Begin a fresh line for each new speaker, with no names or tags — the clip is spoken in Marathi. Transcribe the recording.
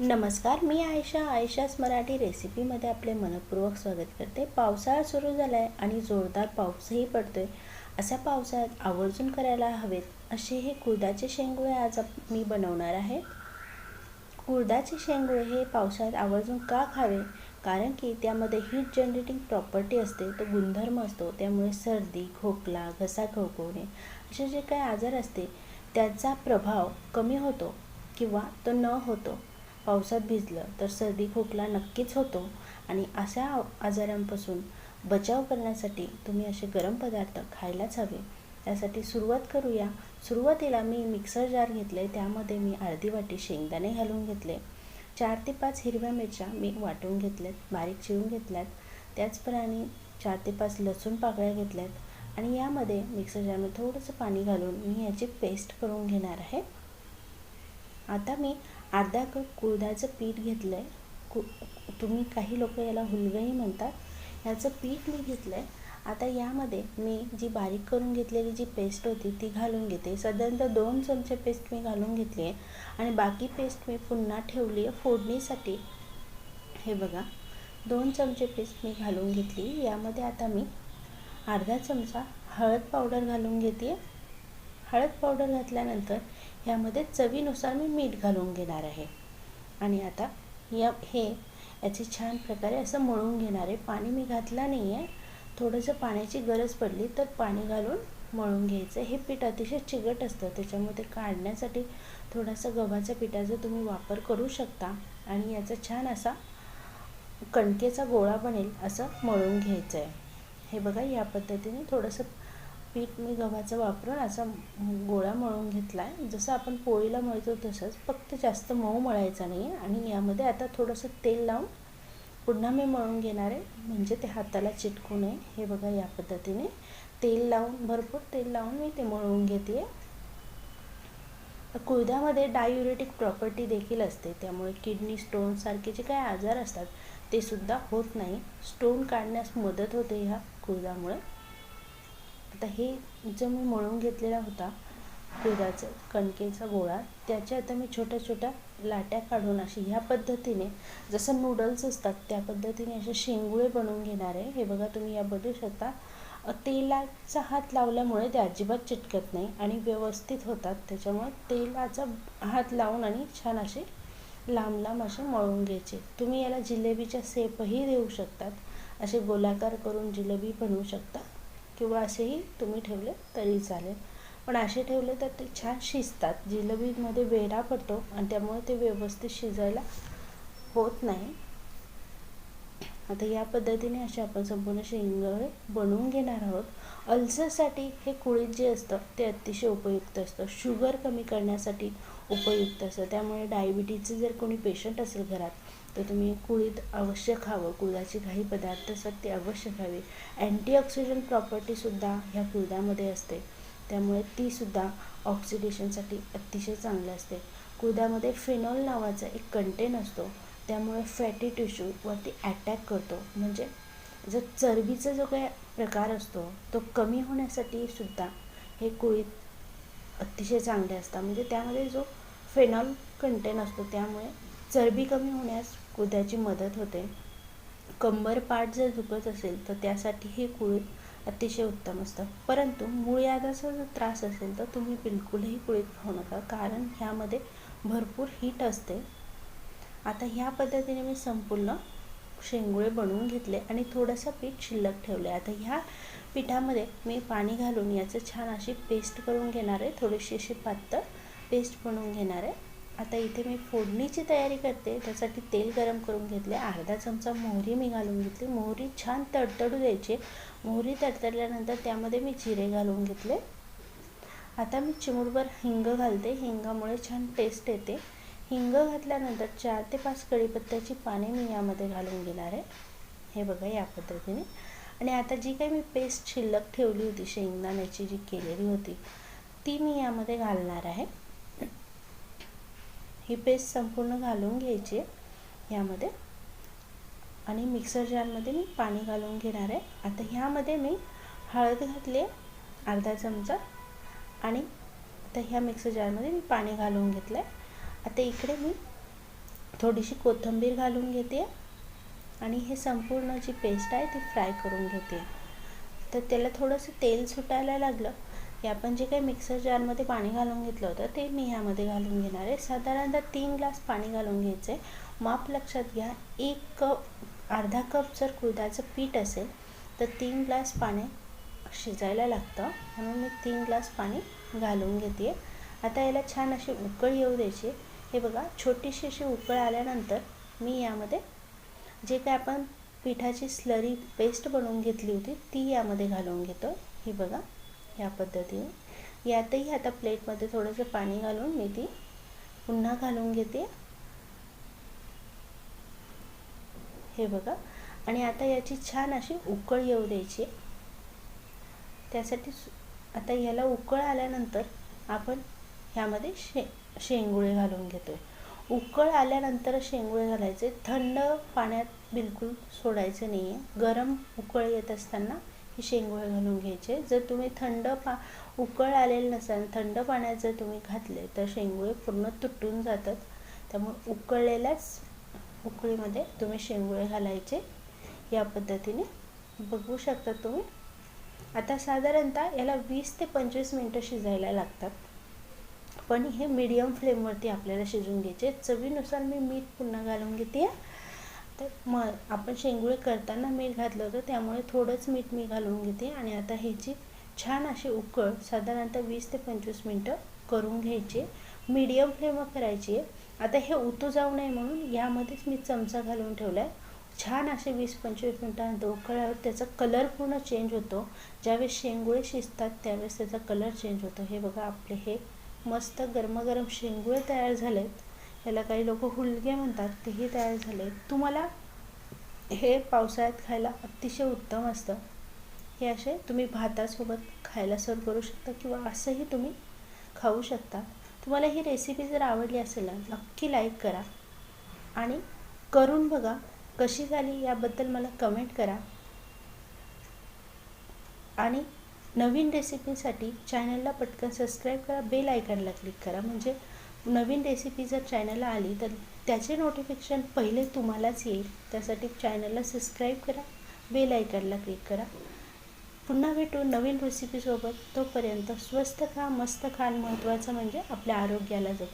नमस्कार मी आयशा. आयशाच मराठी रेसिपीमध्ये आपले मनपूर्वक स्वागत करते. पावसाळा सुरू झाला आहे आणि जोरदार पाऊसही पडतो आहे अशा पावसाळ्यात आवर्जून करायला हवेत असे हे कुर्दाचे शेंगुळे आज मी बनवणार आहे. कुर्दाचे शेंगुळे हे पावसाळ्यात आवर्जून का खावे? कारण की त्यामध्ये हीट जनरेटिंग प्रॉपर्टी असते तो गुणधर्म असतो. त्यामुळे सर्दी खोकला घसा खवखवणे असे जे काही आजार असते त्याचा प्रभाव कमी होतो किंवा तो न होतो. पावसात भिजलं तर सर्दी खोकला नक्कीच होतो. आणि अशा आजारांपासून बचाव करण्यासाठी तुम्ही असे गरम पदार्थ खायलाच हवे. त्यासाठी सुरुवात करूया. सुरुवातीला मी मिक्सर जार घेतले. त्यामध्ये मी अर्धी वाटी शेंगदाणे घालून घेतले. चार ते पाच हिरव्या मिरच्या मी वाटून घेतल्यात बारीक चिरून घेतल्यात. त्याचप्रमाणे चार ते पाच लसूण पाकळ्या घेतल्यात. आणि यामध्ये मिक्सर जारमध्ये थोडंसं पाणी घालून मी याची पेस्ट करून घेणार आहे. आता मी अर्धा कप कुळदाचं पीठ घेतलं आहे कु तुम्ही काही लोक याला हुलगही म्हणतात ह्याचं पीठ मी घेतलं आहे आता यामध्ये मी जी बारीक करून घेतलेली जी पेस्ट होती ती घालून घेते. साधारणतः दोन चमचे पेस्ट मी घालून घेतली आहे आणि बाकी पेस्ट मी पुन्हा ठेवली आहे फोडणीसाठी. हे बघा दोन चमचे पेस्ट मी घालून घेतली. यामध्ये आता मी अर्धा चमचा हळद पावडर घालून घेते हळद पावडर घातल्यानंतर ह्यामध्ये चवीनुसार मी मीठ घालून घेणार आहे. आणि आता या हे याचे छान प्रकारे असं मळून घेणार आहे. पाणी मी घातलं नाही आहे थोडंसं पाण्याची गरज पडली तर पाणी घालून मळून घ्यायचं. हे पीठ अतिशय चिकट असतं. त्याच्यामुळे ते काढण्यासाठी थोडासा गव्हाच्या पिठाचा तुम्ही वापर करू शकता. आणि याचा छान असा कणकेचा गोळा बनेल असं मळून घ्यायचं आहे हे बघा या पद्धतीने थोडंसं पीठ मी गव्हाचं वापरून असा गोळा मळून घेतला आहे जसं आपण पोळीला मळतो तसंच फक्त जास्त मऊ मळायचा नाही आहे आणि यामध्ये आता थोडंसं तेल लावून पुन्हा मी मळून घेणार आहे. म्हणजे ते हाताला चिटकू नये. हे बघा या पद्धतीने. तेल लावून भरपूर तेल लावून मी ते मळून घेते. कुळद्यामध्ये डायुरेटिक प्रॉपर्टी देखील असते. त्यामुळे किडनी स्टोनसारखे जे काही आजार असतात ते सुद्धा होत नाही. स्टोन काढण्यास मदत होते ह्या कुळदामुळे. आता हे जो मी मळून घेतलेला होता दुधाचं कणकेचा गोळा त्याच्या आता मी छोट्या छोट्या लाट्या काढून अशी ह्या पद्धतीने जसं नूडल्स असतात त्या पद्धतीने असे शेंगुळे बनवून घेणार आहे. हे बघा तुम्ही या बघू शकता तेलाचा हात लावल्यामुळे ते अजिबात चिटकत नाही आणि व्यवस्थित होतात. त्याच्यामुळे तेलाचा हात लावून आणि छान असे लांब लांब असे मळून घ्यायचे. तुम्ही याला जिलेबीच्या सेपही देऊ शकतात. असे गोलाकार करून जिलेबी बनवू शकता. किंवा असेही तुम्ही ठेवले तरी चालेल. पण असे ठेवले तर ते छान शिजतात. जिलेबीमध्ये वेढा पडतो आणि त्यामुळे ते व्यवस्थित शिजायला होत नाही. आता या पद्धतीने असे आपण संपूर्ण शेंगळे बनवून घेणार आहोत. अल्सरसाठी हे कुळीत जे असतं ते अतिशय उपयुक्त असतं. शुगर कमी करण्यासाठी उपयुक्त असतं. त्यामुळे डायबिटीजचे जर कोणी पेशंट असेल घरात तर तुम्ही कुळीत अवश्य खावं. कुळाचे काही पदार्थ असतात ते अवश्य खावे. अँटीऑक्सिडंट प्रॉपर्टीसुद्धा ह्या कुळदामध्ये असते. त्यामुळे तीसुद्धा ऑक्सिडेशनसाठी अतिशय चांगलं असते. कुळदामध्ये फिनॉल नावाचा एक कंटेन असतो. त्यामुळे फॅटी टिश्यूवरती अटॅक करतो. म्हणजे जर चरबीचा जो काही प्रकार असतो तो कमी होण्यासाठी सुद्धा हे कुळीत अतिशय चांगले असतात. म्हणजे त्यामध्ये जो फेनॉल कंटेन असतो त्यामुळे चरबी कमी होण्यास कुद्याची मदत होते. कंबरपाठ जर दुखत असेल तर त्यासाठी हे कुळीत अतिशय उत्तम असतं. परंतु मूळयादाचा जर त्रास असेल तर तुम्ही बिलकुलही कुळीत खाऊ नका. कारण ह्यामध्ये भरपूर हीट असते. आता ह्या पद्धतीने मी संपूर्ण शेंगुळे बनवून घेतले आणि थोडंसं पीठ शिल्लक ठेवले आता ह्या पिठामध्ये मी पाणी घालून याचं छान अशी पेस्ट करून घेणार आहे. थोडीशी अशी पातळ पेस्ट बनवून घेणार आहे. आता इथे मी फोडणीची तयारी करते. त्यासाठी तेल गरम करून घेतले. अर्धा चमचा मोहरी मी घालून घेतली. मोहरी छान तडतडू द्यायची. मोहरी तडतडल्यानंतर त्यामध्ये मी जिरे घालून घेतले. आता मी चिमूटभर हिंग घालते. हिंगामुळे छान टेस्ट येते. हिंग घातल्यानंतर चार ते पाच कढीपत्त्याची पाने मी यामध्ये घालून घेणार आहे. हे बघा या पद्धतीने. आणि आता जी काही मी पेस्ट शिल्लक ठेवली होती शेंगदाण्याची जी केलेली होती ती मी यामध्ये घालणार आहे. ही पेस्ट संपूर्ण घालून घ्यायची आहे ह्यामध्ये आणि मिक्सर जारमध्ये मी पाणी घालून घेणार आहे. आता ह्यामध्ये मी हळद घातली आहे अर्धा चमचा. आणि आता ह्या मिक्सर जारमध्ये मी पाणी घालून घेतलं आहे आता इकडे मी थोडीशी कोथिंबीर घालून घेते. आणि हे संपूर्ण जी पेस्ट आहे ती फ्राय करून घेते. तर त्याला थोडंसं तेल सुटायला लागलं. की आपण जे काही मिक्सर जारमध्ये पाणी घालून घेतलं होतं ते मी ह्यामध्ये घालून घेणार आहे. साधारणतः तीन ग्लास पाणी घालून घ्यायचं आहे माप लक्षात घ्या एक कप अर्धा कप जर कुळदाचं पीठ असेल तर तीन ग्लास पाणी शिजायला लागतं. म्हणून मी तीन ग्लास पाणी घालून घेते आता याला छान अशी उकळ येऊ द्यायची. हे बघा छोटीशी अशी उकळ आल्यानंतर मी यामध्ये जे काय आपण पिठाची स्लरी पेस्ट बनवून घेतली होती ती यामध्ये घालून घेतो ही बघा. या पद्धतीने. यातही आता प्लेटमध्ये थोडंसं पाणी घालून मी ती पुन्हा घालून घेते. हे बघा. आणि आता याची छान अशी उकळ येऊ द्यायची. त्यासाठी आता याला उकळ आल्यानंतर आपण ह्यामध्ये शे शेंगुळे घालून घेतो आहे उकळ आल्यानंतर शेंगुळे घालायचे. थंड पाण्यात बिलकुल सोडायचं नाही आहे गरम उकळ येत असताना शेंगोळे घालून घ्यायचे. जर तुम्ही थंड पा उकळ आलेलं नसाल थंड पाण्यात जर तुम्ही घातले तर शेंगोळे पूर्ण तुटून जातात. त्यामुळे उकळलेल्याच उकळीमध्ये तुम्ही शेंगोळे घालायचे. या पद्धतीने बघू शकता तुम्ही. आता साधारणतः याला वीस ते पंचवीस मिनटं शिजायला लागतात. पण हे मीडियम फ्लेमवरती आपल्याला शिजवून घ्यायचे. चवीनुसार मी मीठ पुन्हा घालून घेते. तर मग आपण शेंगुळे करताना मीठ घातलं होतं त्यामुळे थोडंच मीठ मी घालून घेते आणि आता ह्याची छान अशी उकळ साधारणतः वीस ते पंचवीस मिनटं करून घ्यायची मीडियम फ्लेमवर करायची आहे. आता हे उतू जाऊ नये म्हणून यामध्येच मी चमचा घालून ठेवला आहे छान असे वीस पंचवीस मिनटानंतर उकळल्यावर त्याचा कलर पूर्ण चेंज होतो. ज्यावेळेस शेंगुळे शिजतात त्यावेळेस त्याचा कलर चेंज होतो. हे बघा आपले हे मस्त गरमागरम शेंगुळे तयार झालेत. याला काही लोक हुलगे म्हणतात तेही तयार झाले. तुम्हाला हे पावसाळ्यात खायला अतिशय उत्तम असतं. हे असे तुम्ही भातासोबत खायला सर्व करू शकता किंवा असंही तुम्ही खाऊ शकता. तुम्हाला ही रेसिपी जर आवडली असेल ना नक्की लाईक करा. आणि करून बघा कशी झाली याबद्दल मला कमेंट करा. आणि नवीन रेसिपीसाठी चॅनलला पटकन सबस्क्राईब करा बेल आयकॉनला क्लिक करा. म्हणजे नवीन रेसिपी जर चॅनलला आली तर त्याचे नोटिफिकेशन पहिले तुम्हालाच येईल. त्यासाठी चॅनलला सबस्क्राईब करा बेल आयकॉनला क्लिक करा. पुन्हा भेटू नवीन रेसिपीसोबत तोपर्यंत स्वस्त खा मस्त खा महत्त्वाचं म्हणजे आपल्या आरोग्याला जपा.